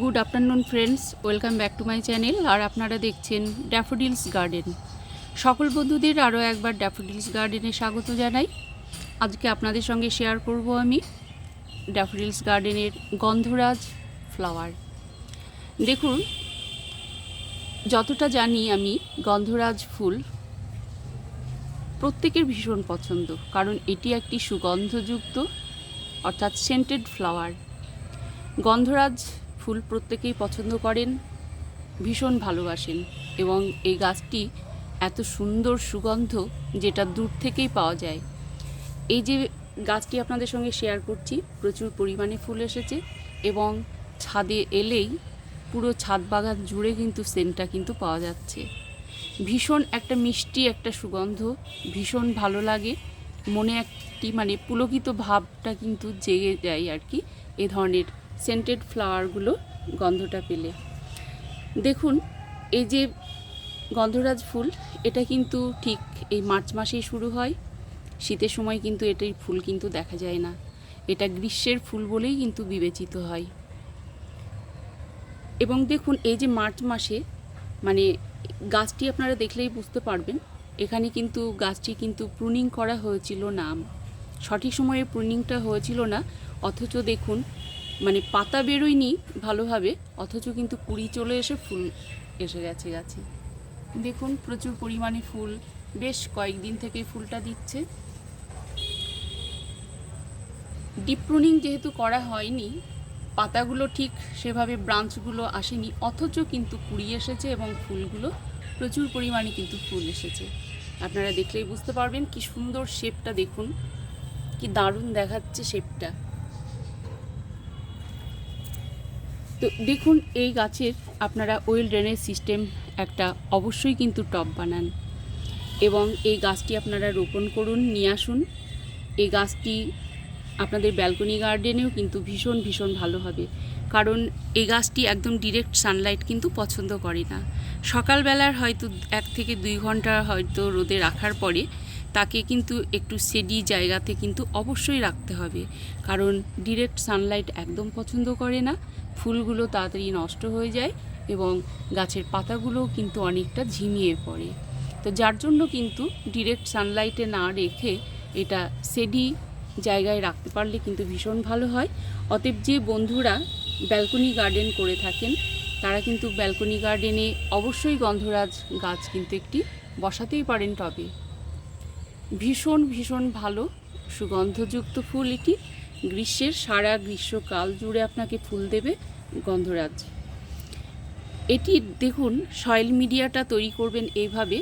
Good afternoon friends welcome back to my channel আর আপনারা দেখছেন daffodils garden সকল বন্ধুদের আরও একবার ড্যাফোডিলস গার্ডেনে স্বাগত জানাই। আজকে আপনাদের সঙ্গে শেয়ার করব আমি ড্যাফোডিলস গার্ডেনের গন্ধরাজ ফ্লাওয়ার দেখুন, যতটা জানি আমি গন্ধরাজ ফুল, প্রত্যেকের ভীষণ পছন্দ, কারণ এটি একটি সুগন্ধযুক্ত, অর্থাৎ সেন্টেড ফ্লাওয়ার গন্ধরাজ ফুল প্রত্যেকেই পছন্দ করেন, ভীষণ ভালোবাসেন এবং এই গাছটি এত সুন্দর সুগন্ধ যেটা দূর থেকেই পাওয়া যায়। এই যে গাছটি আপনাদের সঙ্গে শেয়ার করছি, প্রচুর পরিমাণে ফুল এসেছে এবং ছাদে এলেই পুরো ছাদ বাগান জুড়ে কিন্তু সেন্টটা কিন্তু পাওয়া যাচ্ছে। ভীষণ একটা মিষ্টি একটা সুগন্ধ, ভীষণ ভালো লাগে, মনে একটি মানে পুলকিত ভাবটা কিন্তু জেগে যায় আর কি, এ ধরনের সেন্টেড ফ্লাওয়ারগুলো গন্ধটা পেলে। দেখুন, এই যে গন্ধরাজ ফুল, এটা কিন্তু ঠিক এই মার্চ মাসেই শুরু হয়। শীতের সময় কিন্তু এটার ফুল কিন্তু দেখা যায় না। এটা গ্রীষ্মের ফুল বলেই কিন্তু বিবেচিত হয়। এবং দেখুন, এই যে মার্চ মাসে মানে গাছটি আপনারা দেখলেই বুঝতে পারবেন, এখানে কিন্তু গাছটি কিন্তু প্রুনিং করা হয়েছিল না। সঠিক সময়ে প্রুনিংটা হয়েছিল না, অথচ দেখুন মানে পাতা বেরোয়নি ভালোভাবে, অথচ কিন্তু কুড়ি চলে এসে ফুল এসে গেছে গাছে। দেখুন, প্রচুর পরিমাণে ফুল, বেশ কয়েকদিন থেকে ফুলটা দিচ্ছে। ডিপ প্রুনিং যেহেতু করা হয়নি, পাতাগুলো ঠিক সেভাবে ব্রাঞ্চগুলো আসেনি, অথচ কিন্তু কুড়ি এসেছে এবং ফুলগুলো প্রচুর পরিমাণে কিন্তু ফুল এসেছে। আপনারা দেখলেই বুঝতে পারবেন কি সুন্দর শেপটা দেখুন, কি দারুণ দেখাচ্ছে শেপটা তো দেখুন, এই গাছের আপনারা ওয়েল ড্রেনেজ সিস্টেম একটা অবশ্যই কিন্তু টব বানান। এবং এই গাছটি আপনারা রোপণ করুন, নিয়ে আসুন। এই গাছটি আপনাদের ব্যালকনি গার্ডেনেও কিন্তু ভীষণ ভীষণ ভালো হবে। কারণ এই গাছটি একদম ডিরেক্ট সানলাইট কিন্তু পছন্দ করে না। সকালবেলার হয়তো এক থেকে দুই ঘণ্টা হয়তো রোদে রাখার পরে তাকে কিন্তু একটু সেডি জায়গাতে কিন্তু অবশ্যই রাখতে হবে। কারণ ডিরেক্ট সানলাইট একদম পছন্দ করে না। ফুলগুলো তাড়াতাড়ি নষ্ট হয়ে যায় এবং গাছের পাতাগুলোও কিন্তু অনেকটা ঝিমিয়ে পড়ে। তো যার জন্য কিন্তু ডিরেক্ট সানলাইটে না রেখে এটা সেডি জায়গায় রাখতে পারলে কিন্তু ভীষণ ভালো হয়। অতএব যে বন্ধুরা ব্যালকনি গার্ডেন করে থাকেন, তারা কিন্তু ব্যালকনি গার্ডেনে অবশ্যই গন্ধরাজ গাছ কিন্তু একটি বসাতেই পারেন টবে। ভীষণ ভীষণ ভালো সুগন্ধযুক্ত ফুল এটি। গ্রীষ্মের সারা গ্রীষ্মকাল জুড়ে আপনাকে ফুল দেবে গন্ধরাজ। এটি দেখুন সয়েল মিডিয়াটা তৈরি করবেন এইভাবে।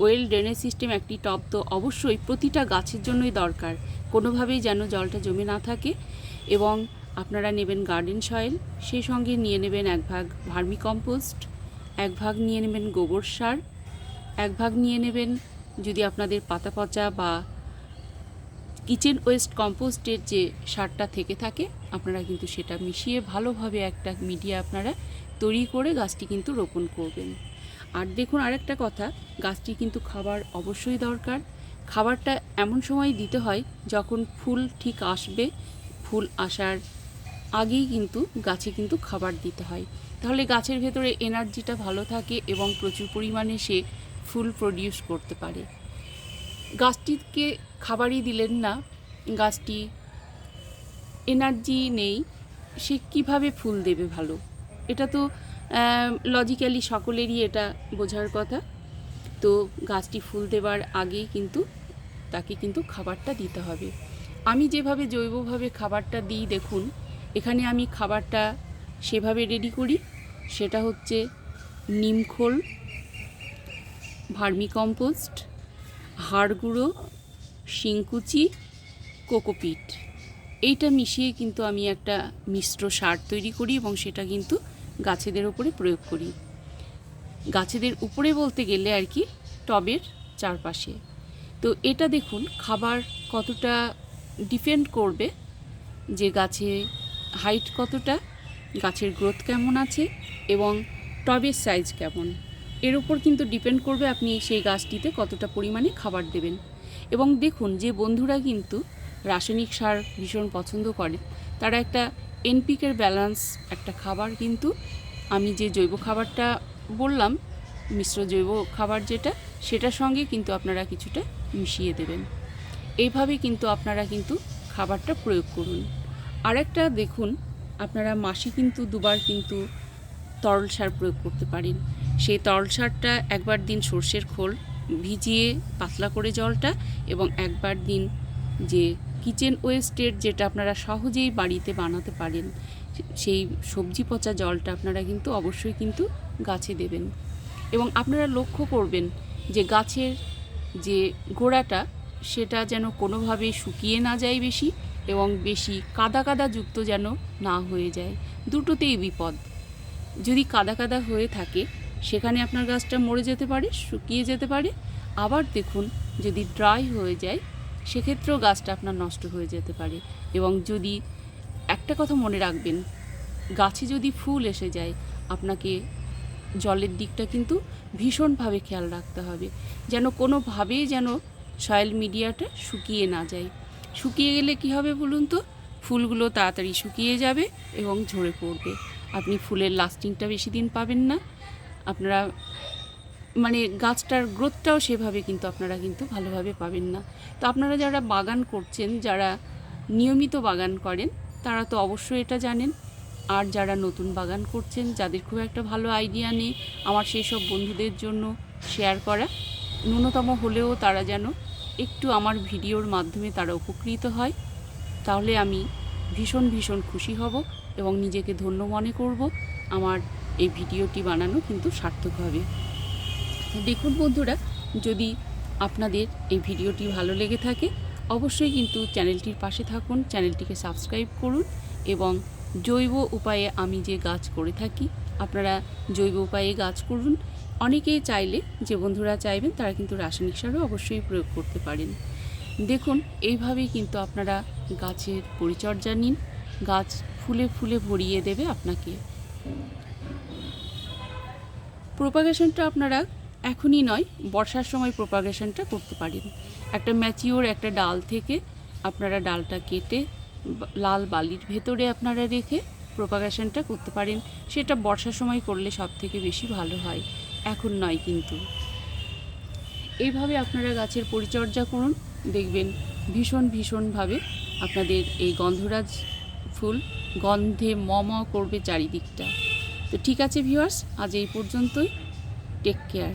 ওয়েল ড্রেনেজ সিস্টেম একটি টব তো অবশ্যই প্রতিটা গাছের জন্যই দরকার। কোনোভাবেই যেন জলটা জমে না থাকে এবং আপনারা নেবেন গার্ডেন সয়েল সেই সঙ্গে নিয়ে নেবেন এক ভাগ ভার্মি কম্পোস্ট এক ভাগ নিয়ে নেবেন গোবর সার, এক ভাগ নিয়ে নেবেন যদি আপনাদের পাতা পচা বা কিচেন ওয়েস্ট কম্পোস্টের যে সারটা থেকে থাকে, আপনারা কিন্তু সেটা মিশিয়ে ভালোভাবে একটা মিডিয়া আপনারা তৈরি করে গাছটি কিন্তু রোপণ করবেন। আর দেখুন আরেকটা কথা, গাছটি কিন্তু খাবার অবশ্যই দরকার। খাবারটা এমন সময় দিতে হয় যখন ফুল ঠিক আসবে, ফুল আসার আগেই কিন্তু গাছে কিন্তু খাবার দিতে হয়। তাহলে গাছের ভেতরে এনার্জিটা ভালো থাকে এবং প্রচুর পরিমাণে সে ফুল প্রডিউস করতে পারে। গাছটিকে খাবারই দিলেন না। গাছটি এনার্জি নেই। সে কীভাবে ফুল দেবে ভালো? এটা তো লজিক্যালি সকলেরই এটা বোঝার কথা। তো গাছটি ফুল দেওয়ার আগেই কিন্তু তাকে কিন্তু খাবারটা দিতে হবে। আমি যেভাবে জৈবভাবে খাবারটা দিই, দেখুন, এখানে আমি খাবারটা সেভাবে রেডি করি। সেটা হচ্ছে নিমখোল ভার্মি কম্পোস্ট হাড় গুঁড়ো শিংকুচি, কোকোপিট। এইটা মিশিয়ে কিন্তু আমি একটা মিশ্র সার তৈরি করি এবং সেটা কিন্তু গাছেদের ওপরে প্রয়োগ করি। গাছেদের উপরে বলতে গেলে আর কি টবের চারপাশে। তো এটা দেখুন খাবার কতটা ডিপেন্ড করবে, যে গাছে হাইট কতটা, গাছের গ্রোথ কেমন আছে এবং টবের সাইজ কেমন। এর উপর কিন্তু ডিপেন্ড করবে আপনি সেই গাছটিতে কতটা পরিমাণে খাবার দেবেন। এবং দেখুন, যে বন্ধুরা কিন্তু রাসায়নিক সার ভীষণ পছন্দ করে, তারা একটা এনপিকের ব্যালেন্স একটা খাবার কিন্তু আমি যে জৈব খাবারটা বললাম, মিশ্র জৈব খাবার যেটা, সেটার সঙ্গে কিন্তু আপনারা কিছুটা মিশিয়ে দেবেন। এইভাবে কিন্তু আপনারা কিন্তু খাবারটা প্রয়োগ করুন। আরেকটা দেখুন, আপনারা মাসে কিন্তু দুবার কিন্তু তরল সার প্রয়োগ করতে পারেন। সেই তলসারটা একবার দিন সর্ষের খোল ভিজিয়ে পাতলা করে জলটা এবং একবার দিন যে কিচেন ওয়েস্টের যেটা আপনারা সহজেই বাড়িতে বানাতে পারেন, সেই সবজি পচা জলটা আপনারা কিন্তু অবশ্যই কিন্তু গাছে দেবেন। এবং আপনারা লক্ষ্য করবেন যে গাছের যে গোড়াটা, সেটা যেন কোনোভাবেই শুকিয়ে না যায় বেশি এবং বেশি কাদা কাদা যুক্ত যেন না হয়ে যায়। দুটোতেই বিপদ। যদি কাদা কাদা হয়ে থাকে সেখানে আপনার গাছটা মরে যেতে পারে, শুকিয়ে যেতে পারে। আবার দেখুন যদি ড্রাই হয়ে যায়, সেক্ষেত্রেও গাছটা আপনার নষ্ট হয়ে যেতে পারে। এবং যদি একটা কথা মনে রাখবেন, গাছে যদি ফুল এসে যায়, আপনাকে জলের দিকটা কিন্তু ভীষণভাবে খেয়াল রাখতে হবে। যেন কোনোভাবেই যেন সয়েল মিডিয়াটা শুকিয়ে না যায়। শুকিয়ে গেলে কি হবে বলুন তো? ফুলগুলো তাড়াতাড়ি শুকিয়ে যাবে এবং ঝরে পড়বে। আপনি ফুলের লাস্টিংটা বেশি দিন পাবেন না। আপনারা মানে গাছটার গ্রোথটাও সেভাবে কিন্তু আপনারা কিন্তু ভালোভাবে পাবেন না। তো আপনারা যারা বাগান করছেন, যারা নিয়মিত বাগান করেন, তারা তো অবশ্যই এটা জানেন। আর যারা নতুন বাগান করছেন, যাদের খুব একটা ভালো আইডিয়া নেই, আমার সেই সব বন্ধুদের জন্য শেয়ার করা। ন্যূনতম হলেও তারা যেন একটু আমার ভিডিওর মাধ্যমে তারা উপকৃত হয়, তাহলে আমি ভীষণ ভীষণ খুশি হব এবং নিজেকে ধন্য মনে করব। আমার এই ভিডিওটি বানানো কিন্তু সার্থক হবে। দেখুন বন্ধুরা, যদি আপনাদের এই ভিডিওটি ভালো লেগে থাকে, অবশ্যই কিন্তু চ্যানেলটির পাশে থাকুন, চ্যানেলটিকে সাবস্ক্রাইব করুন এবং জৈব উপায়ে আমি যে গাছ করে থাকি, আপনারা জৈব উপায়ে গাছ করুন। অনেকেই চাইলে, যে বন্ধুরা চাইবেন, তারা কিন্তু রাসায়নিক সারও অবশ্যই প্রয়োগ করতে পারেন। দেখুন, এইভাবেই কিন্তু আপনারা গাছের পরিচর্যা নিন। গাছ ফুলে ফুলে ভরিয়ে দেবে আপনাকে। প্রোপাগেশনটা আপনারা এখনই নয়, বর্ষার সময় প্রোপাগেশনটা করতে পারেন। একটা ম্যাচিওর একটা ডাল থেকে আপনারা ডালটা কেটে লাল বালির ভেতরে আপনারা রেখে প্রোপাগেশনটা করতে পারেন। সেটা বর্ষার সময় করলে সব থেকে বেশি ভালো হয়। এখন নয় কিন্তু। এইভাবে আপনারা গাছের পরিচর্যা করুন। দেখবেন ভীষণ ভীষণভাবে আপনাদের এই গন্ধরাজ ফুল গন্ধে ম করবে চারিদিকটা। তো ঠিক আছে ভিউয়ার্স আজ এই পর্যন্তই টেক কেয়ার